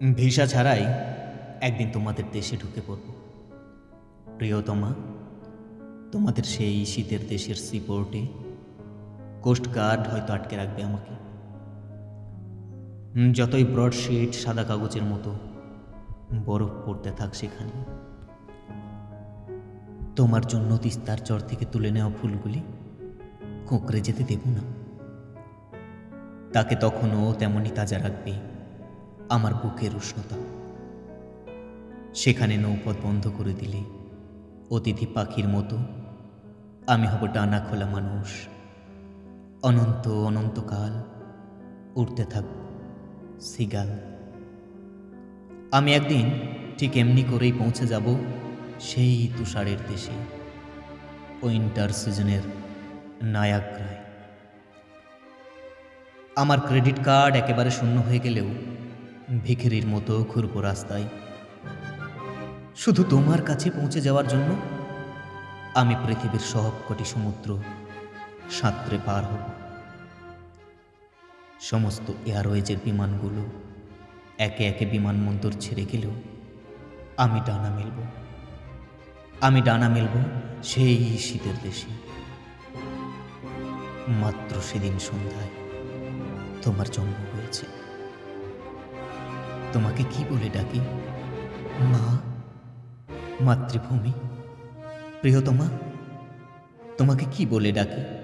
Visa ছাড়াই একদিন তোমাদের দেশে ঢুকে পড়ব। প্রিয়তমা, তোমাদের সেই শীতের দেশের সিপোর্টে কোস্ট গার্ড হয়তো আটকে রাখবে আমাকে। যতই ব্রডশিট সাদা কাগজের মতো বরফ পড়তে থাক সেখানে। তোমার জন্য তিস্তার চর থেকে তুলে নেওয়া ফুলগুলি কোঁকড়ে যেতে দেব না। তাকে তখনও তেমনই তাজা রাখবে আমার বুকের উষ্ণতা। সেখানে নৌপথ বন্ধ করে দিলে, অতিথি পাখির মতো আমি হব ডানা খোলা মানুষ। অনন্ত অনন্তকাল উঠতে থাকব, সিগাল। আমি একদিন ঠিক এমনি করেই পৌঁছে যাব সেই তুষারের দেশে, উইন্টার সিজনের নায়াগ্রায়। আমার ক্রেডিট কার্ড একেবারে শূন্য হয়ে গেলেও ভিখিরির মতো ঘুরব রাস্তায়। শুধু তোমার কাছে পৌঁছে যাওয়ার জন্য আমি পৃথিবীর সব কটি সমুদ্র সাঁতরে পার হব। সমস্ত এয়ারওয়েজের বিমানগুলো একে একে বিমানবন্দর ছেড়ে গেলেও আমি ডানা মেলব। আমি ডানা মেলব সেই শীতের দেশে। মাত্র সেদিন সন্ধ্যায় তোমার জন্ম হয়েছে। তোমাকে কি বলে ডাকি? মা মাতৃভূমি। প্রিয়তমা তোমাকে কি বলে ডাকি?